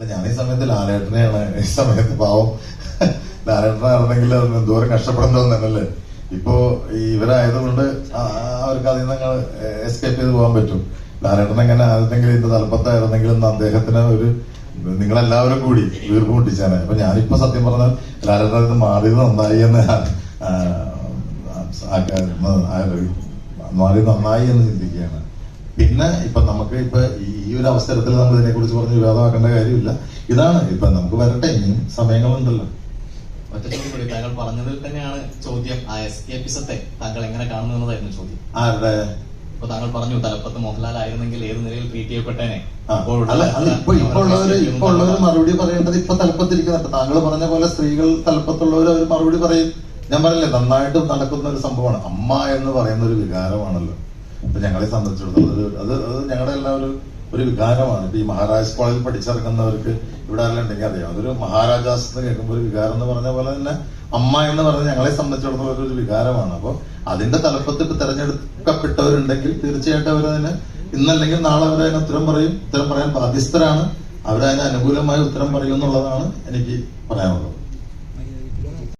അല്ല ഞാൻ ഈ സമയത്ത് ലാലേട്ടനെയാണ്. ഈ സമയത്ത് പാവം. ലാലേട്ടനായിരുന്നെങ്കിൽ എന്തോരം കഷ്ടപ്പെടുന്നതല്ലേ ഇപ്പോ ഇവരായതുകൊണ്ട് അവർക്ക് അതിൽ നിന്ന് എസ്കേപ്പ് ചെയ്ത് പോകാൻ പറ്റും. ലാലേട്ടൻ എങ്ങനെ ആയിരുന്നെങ്കിൽ ഇന്ന് തലപ്പത്തായിരുന്നെങ്കിൽ ഇന്ന് അദ്ദേഹത്തിന് ഒരു നിങ്ങളെല്ലാവരും കൂടി വീർപ്പ് മുട്ടിച്ചാണ്. അപ്പൊ ഞാനിപ്പോ സത്യം പറഞ്ഞാൽ ലാലേട്ടൻ ഇത് മാറിയത് നന്നായി എന്ന് മാറി നന്നായി എന്ന് ചിന്തിക്കുകയാണ്. പിന്നെ ഇപ്പൊ നമുക്ക് ഇപ്പൊ ഈ ഒരു അവസരത്തിൽ നമ്മൾ ഇതിനെ കുറിച്ച് പറഞ്ഞ് വിവാദമാക്കേണ്ട കാര്യമില്ല. ഇതാണ് ഇപ്പൊ നമുക്ക് വരട്ടെ ഇനിയും സമയങ്ങളുണ്ടല്ലോ. ഒറ്റ ചോദ്യം കൂടി താങ്കൾ പറഞ്ഞതിൽ തന്നെയാണ് ചോദ്യം ആ എസ്കേപ്പിസത്തെ താങ്കൾ എങ്ങനെ കാണുന്നു എന്നതായിരുന്നു ചോദ്യം. ആരുടെ? ഇപ്പൊ താങ്കൾ പറഞ്ഞു തലപ്പത്ത് മോഹൻലാൽ ആയിരുന്നെങ്കിൽ ഏത് നിലയിൽ ട്രീറ്റ് ചെയ്യപ്പെട്ടേനെ? ആ, അല്ല അല്ല ഇപ്പൊ ഇപ്പൊ ഉള്ളവര് ഇപ്പൊ മറുപടി പറയേണ്ടത് ഇപ്പൊ തലപ്പത്തിരിക്കുന്നുണ്ട് താങ്കൾ പറഞ്ഞ പോലെ സ്ത്രീകൾ തലപ്പത്തുള്ളവർ അവർ മറുപടി പറയും. ഞാൻ പറഞ്ഞില്ലേ നന്നായിട്ട് നടക്കുന്ന ഒരു സംഭവമാണ്. അമ്മ എന്ന് പറയുന്ന ഒരു വികാരമാണല്ലോ. ഇപ്പൊ ഞങ്ങളെ സംബന്ധിച്ചിടത്തോളം അത് അത് ഞങ്ങളുടെ എല്ലാം ഒരു വികാരമാണ്. ഇപ്പൊ ഈ മഹാരാജ് കോളേജിൽ പഠിച്ചിറങ്ങുന്നവർക്ക് ഇവിടെ ആരെല്ലാം ഉണ്ടെങ്കിൽ അറിയാം. അതൊരു മഹാരാജാസ് എന്ന് കേൾക്കുമ്പോൾ ഒരു വികാരം എന്ന് പറഞ്ഞ പോലെ തന്നെ അമ്മ എന്ന് പറഞ്ഞ ഞങ്ങളെ സംബന്ധിച്ചിടത്തോളം ഒരു വികാരമാണ്. അപ്പൊ അതിന്റെ തലപ്പത്ത് ഇപ്പൊ തെരഞ്ഞെടുക്കപ്പെട്ടവരുണ്ടെങ്കിൽ തീർച്ചയായിട്ടും അവരതിന് ഇന്നല്ലെങ്കിൽ നാളെ അവരതിന് ഉത്തരം പറയും. ഉത്തരം പറയാൻ ബാധ്യസ്ഥരാണ്. അവരതിന് അനുകൂലമായ ഉത്തരം പറയും എന്നുള്ളതാണ് എനിക്ക് പറയാനുള്ളത്.